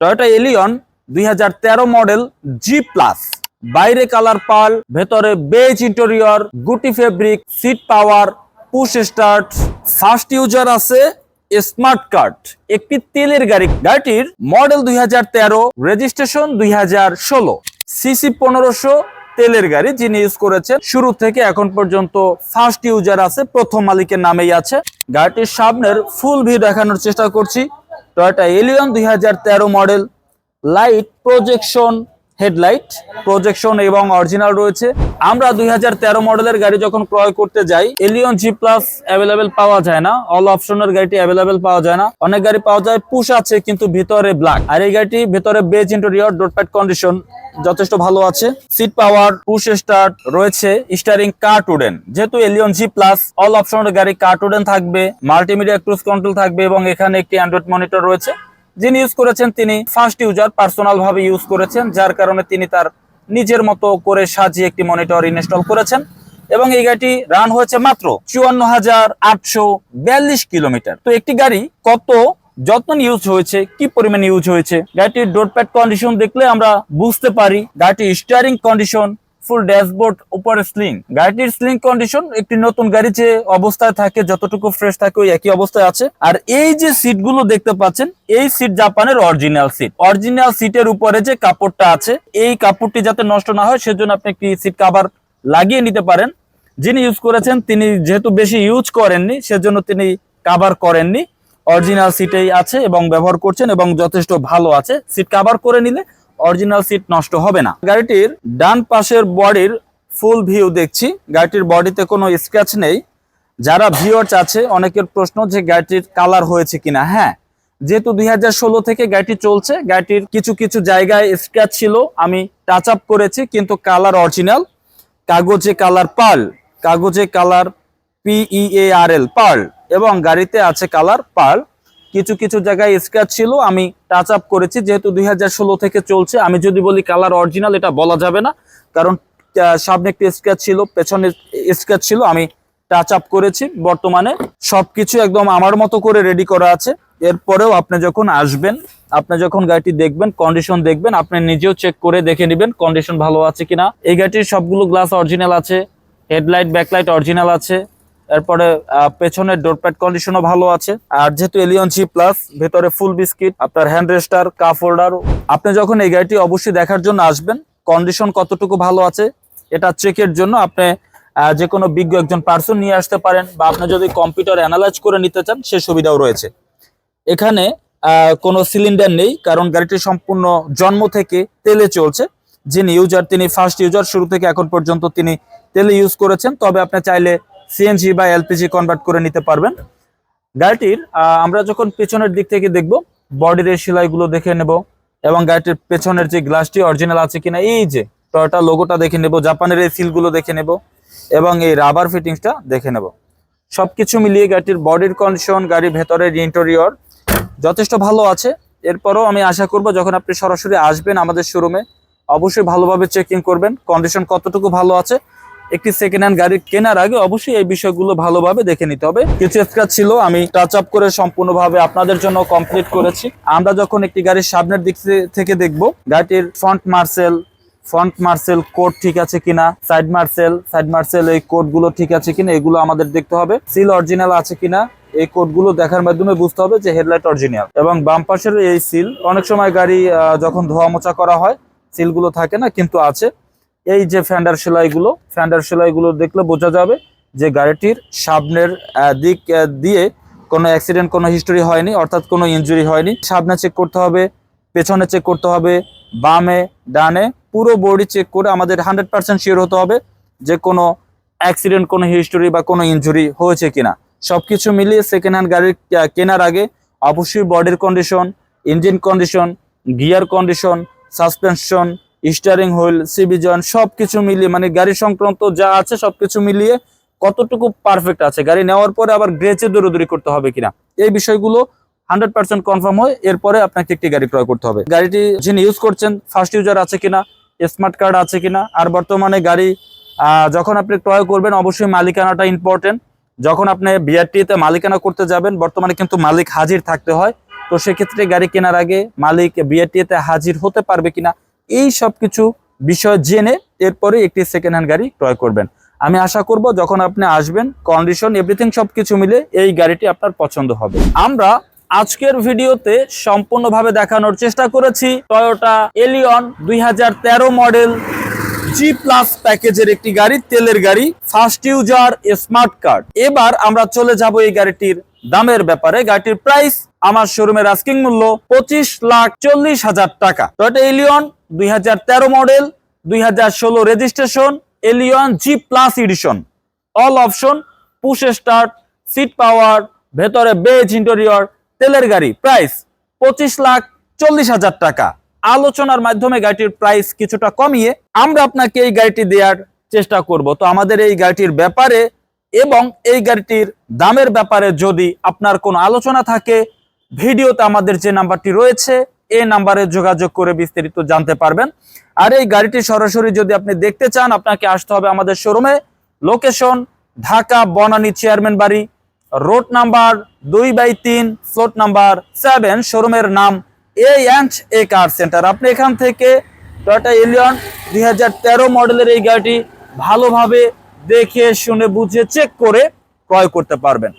Toyota Allion দুই model G plus বাইরে colour pearl, ভেতরে বেজ ইন্টেরিয়র গুটি fabric seat power push start first user আছে smart card একটি তেলের গাড়ি। গাড়িটির মডেল দুই হাজার তেরো রেজিস্ট্রেশন দুই হাজার ষোলো। সিসি পনেরোশো তেলের গাড়ি যিনি ইউজ করেছেন, শুরু থেকে এখন পর্যন্ত ফার্স্ট ইউজার আছে, প্রথম মালিকের নামেই আছে। গাড়িটির সামনের ফুল ভিউ দেখানোর চেষ্টা করছি। টয়োটা এলিয়ন দুই হাজার তেরো model light projection headlight projection এবং অরিজিনাল রয়েছে। আমরা দুই মডেলের গাড়ি যখন ক্রয় করতে যাই এলিয়ন জি প্লাস অ্যাভেলেবেল পাওয়া যায় না। অল অপশনের গাড়িটি অ্যাভেলেবেল পাওয়া যায় না। অনেক গাড়ি পাওয়া যায় পুশ আছে, কিন্তু ভিতরে ব্ল্যাক আর এই গাড়িটি ভিতরে বেজ ইন্টেরিয়র ডোটপ্যাড কন্ডিশন যথেষ্ট ভালো আছে। সিট পাওয়ার পুশ স্টার্ট রয়েছে স্টারিং কার টুডেন যেহেতু এলিয়ন জি প্লাস অল অপশনের গাড়ি কার টুডেন থাকবে মাল্টিমিডিয়া ক্রুজ কন্ট্রোল থাকবে এবং এখানে একটি অ্যান্ড্রয়েড মনিটর রয়েছে। যিনি ইউজ করেছেন তিনি ফার্স্ট ইউজার পার্সোনাল ভাবে ইউজ করেছেন, যার কারণে তিনি তার নিজের মতো করে সাজিয়ে একটি মনিটর ইনস্টল করেছেন। এবং এই গাড়িটি রান হয়েছে মাত্র চুয়ান্ন হাজার আটশো বিয়াল্লিশ কিলোমিটার। তো একটি গাড়ি কত যত্ন ইউজ হয়েছে, কি পরিমাণ ইউজ হয়েছে? গাড়িটির ডোরপ্যাড কন্ডিশন দেখলে আমরা বুঝতে পারি, গাড়িটির স্টিয়ারিং কন্ডিশন ফুল ড্যাশবোর্ড উপরে স্লিং গাড়িটির স্লিং কন্ডিশন একটি নতুন গাড়ি যে অবস্থায় থাকে, যতটুকু ফ্রেশ থাকে, ওই একই অবস্থায় আছে। আর এই যে সিটগুলো দেখতে পাচ্ছেন, এই সিট জাপানের অরিজিনাল সিট অরিজিনাল সিটের উপরে যে কাপড়টা আছে, এই কাপড়টি যাতে নষ্ট না হয়, সেজন্য আপনি একটি সিট কাভার লাগিয়ে নিতে পারেন। যিনি ইউজ করেছেন, তিনি যেহেতু বেশি ইউজ করেননি, সেজন্য তিনি কাভার করেননি। অরিজিনাল সিটেই আছে এবং ব্যবহার করছেন এবং যথেষ্ট ভালো আছে। সিট কাভার করে নিলে অরিজিনাল সিট নষ্ট হবে না। গাড়িটির ডান পাশের বডির ফুল ভিউ দেখছি। গাড়িটির বডিতে কোনো স্ক্র্যাচ নেই। যারা ভিউয়ার্স আছে, অনেকের প্রশ্ন যে গাড়িটির কালার হয়েছে কিনা। হ্যাঁ যেহেতু দুই ষোলো থেকে গাড়িটি চলছে, গাড়িটির কিছু কিছু জায়গায় স্ক্র্যাচ ছিল। আমি টাচ আপ করেছি, কিন্তু কালার অরিজিনাল। কাগজে কালার পার্ল, কাগজে colour P E A R L pearl. এবং গাড়িতে আছে কালার পার্ল। কিছু কিছু জায়গায় স্ক্র্যাচ ছিল, আমি টাচ আপ করেছি। যেহেতু দুই হাজার ষোলো থেকে চলছে, আমি যদি বলি কালার অরিজিনাল এটা বলা যাবে না। কারণ সামনে একটি স্ক্র্যাচ ছিল, পেছনে স্ক্র্যাচ ছিল, আমি টাচ আপ করেছি। বর্তমানে সবকিছু একদম আমার মতো করে রেডি করা আছে। এরপরেও আপনি যখন আসবেন, আপনি যখন গাড়িটি দেখবেন কন্ডিশন দেখবেন, আপনি নিজেও চেক করে দেখে নেবেন কন্ডিশন ভালো আছে কিনা। এই গাড়িটির সবগুলো গ্লাস অরিজিনাল আছে হেডলাইট ব্যাকলাইট অরিজিনাল আছে। এরপরে পেছনের ডোরপ্যাড কন্ডিশনও ভালো আছে। আর যেহেতু এলিয়ন জি প্লাস ভেতরে ফুল বিস্কিট আপনার হ্যান্ড রেস্টার কাপ হোল্ডার আপনি যখন এই গাড়িটি অবশ্যই দেখার জন্য আসবেন কন্ডিশন কতটুকু ভালো আছে, এটা চেকের জন্য আপনি যে কোনো বিজ্ঞ একজন পার্সন নিয়ে আসতে পারেন, বা আপনি যদি কম্পিউটার অ্যানালাইজ করে নিতে চান, সে সুবিধাও রয়েছে। এখানে কোনো সিলিন্ডার নেই, কারণ গাড়িটি সম্পূর্ণ জন্ম থেকে তেলে চলছে। যিনি ইউজার তিনি ফার্স্ট ইউজার শুরু থেকে এখন পর্যন্ত তিনি তেলে ইউজ করেছেন। তবে আপনি চাইলে সিএনজি বা এলপিজি কনভার্ট করে নিতে পারবেন। গাড়িটির আমরা যখন পেছনের দিক থেকে দেখব বডির এই সেলাইগুলো দেখে নেব এবং গাড়িটির পেছনের যে গ্লাসটি অরিজিনাল আছে কিনা, এই যে টয়োটা লোগোটা দেখে নেব, জাপানের এই সিলগুলো দেখে নেব এবং এই রাবার ফিটিংসটা দেখে নেব। সবকিছু মিলিয়ে গাড়িটির বডির কন্ডিশন গাড়ির ভেতরের ইন্টেরিয়র যথেষ্ট ভালো আছে। এরপরও আমি আশা করব, যখন আপনি সরাসরি আসবেন আমাদের শোরুমে অবশ্যই ভালোভাবে চেকিং করবেন কন্ডিশন কতটুকু ভালো আছে। একটি সেকেন্ড হ্যান্ড গাড়ি কেনার আগে অবশ্যই এই বিষয়গুলো ভালোভাবে দেখে নিতে হবে। কিছু স্ক্র্যাচ ছিল, আমি টাচ আপ করে সম্পূর্ণভাবে আপনাদের জন্য কমপ্লিট করেছি। আমরা যখন একটি গাড়ির সামনের দিক থেকে দেখব, গাড়িটির ফ্রন্ট মার্সেল ফ্রন্ট মার্সেল কোড ঠিক আছে কিনা সাইড মার্সেল সাইড মার্সেল এই কোডগুলো ঠিক আছে কিনা, এগুলো আমাদের দেখতে হবে। সিল অরিজিনাল আছে কিনা, এই কোডগুলো দেখার মাধ্যমে বুঝতে হবে যে হেডলাইট অরিজিনাল এবং বাম পাশের এই সিল অনেক সময় গাড়ি যখন ধোয়া মোচা করা হয় সিলগুলো থাকে না, কিন্তু আছে। এই যে ফ্যান্ডার সেলাইগুলো ফ্যান্ডার সেলাইগুলো দেখলে বোঝা যাবে যে গাড়িটির সামনের দিক দিয়ে কোনো অ্যাক্সিডেন্ট কোনো হিস্টোরি হয়নি, অর্থাৎ কোনো ইনজুরি হয়নি। সামনে চেক করতে হবে, পেছনে চেক করতে হবে, বামে, ডানে, পুরো বডি চেক করে আমাদের হান্ড্রেড পার্সেন্ট শিওর হতে হবে যে কোনো অ্যাক্সিডেন্ট কোনো হিস্টোরি বা কোনো ইনজুরি হয়েছে কিনা। সব কিছু মিলিয়ে সেকেন্ড হ্যান্ড গাড়ি কেনার আগে অবশ্যই বডির condition engine condition gear condition suspension steering wheel সিবিজন সবকিছু মিলিয়ে মানে গাড়ি সংক্রান্ত যা আছে সবকিছু মিলিয়ে কতটুকু পারফেক্ট আছে? গাড়ি নেওয়ার পরে আবার গ্রেচে দৌড়দৌড়ি করতে হবে কিনা? এই বিষয়গুলো হান্ড্রেড পার্সেন্ট কনফার্ম হয়, এরপরে আপনাকে একটি গাড়ি ক্রয় করতে হবে। গাড়িটি যিনি ইউজ করছেন ফার্স্ট ইউজার আছে কিনা স্মার্ট কার্ড আছে কিনা, আর বর্তমানে গাড়ি যখন আপনি ক্রয় করবেন, অবশ্যই মালিকানাটা ইম্পর্টেন্ট যখন আপনি বিআরটিতে মালিকানা করতে যাবেন, বর্তমানে কিন্তু মালিক হাজির থাকতে হয়। তো সেক্ষেত্রে গাড়ি কেনার আগে মালিক বিআরটিতে হাজির হতে পারবে কিনা এই সব কিছু বিষয় জেনে এরপরে একটি সেকেন্ড হ্যান্ড গাড়ি ক্রয় করবেন। আমি আশা করব যখন আপনি আসবেন কন্ডিশন এভরিথিং সব কিছু মিলে এই গাড়িটি আপনার পছন্দ হবে। আমরা আজকের ভিডিওতে সম্পূর্ণভাবে দেখানোর চেষ্টা করেছি টয়োটা এলিয়ন দুই হাজার তেরো মডেল জি প্লাস প্যাকেজের একটি গাড়ি, তেলের গাড়ি ফার্স্ট ইউজার স্মার্ট কার্ড এবার আমরা চলে যাব এই গাড়িটির দামের ব্যাপারে। গাড়িটির প্রাইস আমার শোরুমের আস্কিং মূল্য পঁচিশ লাখ চল্লিশ হাজার টাকা। টয়োটা এলিয়ন দুই হাজার তেরো মডেল, দুই হাজার ষোলো registration Allion G plus edition all option push start seat power ভেতরে বেজ ইন্টেরিয়র তেলের গাড়ি। প্রাইস পঁচিশ লাখ চল্লিশ হাজার টাকা। আলোচনার মাধ্যমে গাড়িটির প্রাইস কিছুটা কমিয়ে আমরা আপনাকে এই গাড়িটি দেওয়ার চেষ্টা করব। তো আমাদের এই গাড়িটির ব্যাপারে এবং এই গাড়িটির দামের ব্যাপারে যদি আপনার কোনো আলোচনা থাকে, ভিডিওতে আমাদের যে নাম্বারটি রয়েছে এই নাম্বারে যোগাযোগ করে বিস্তারিত জানতে পারবেন। আর এই গাড়িটি সরাসরি যদি আপনি দেখতে চান, আপনাকে আসতে হবে আমাদের শোরুমে। Location Dhaka, Banani, chairman Bari, road number দুই বাই তিন ফ্লোট নাম্বার সেভেন, শোরুমের নাম এ অ্যান্ড এ কার সেন্টার আপনি এখান থেকে টয়টা এলিয়ন দুই হাজার মডেলের এই গাড়িটি ভালোভাবে দেখে, শুনে, বুঝে চেক করে ক্রয় করতে পারবেন।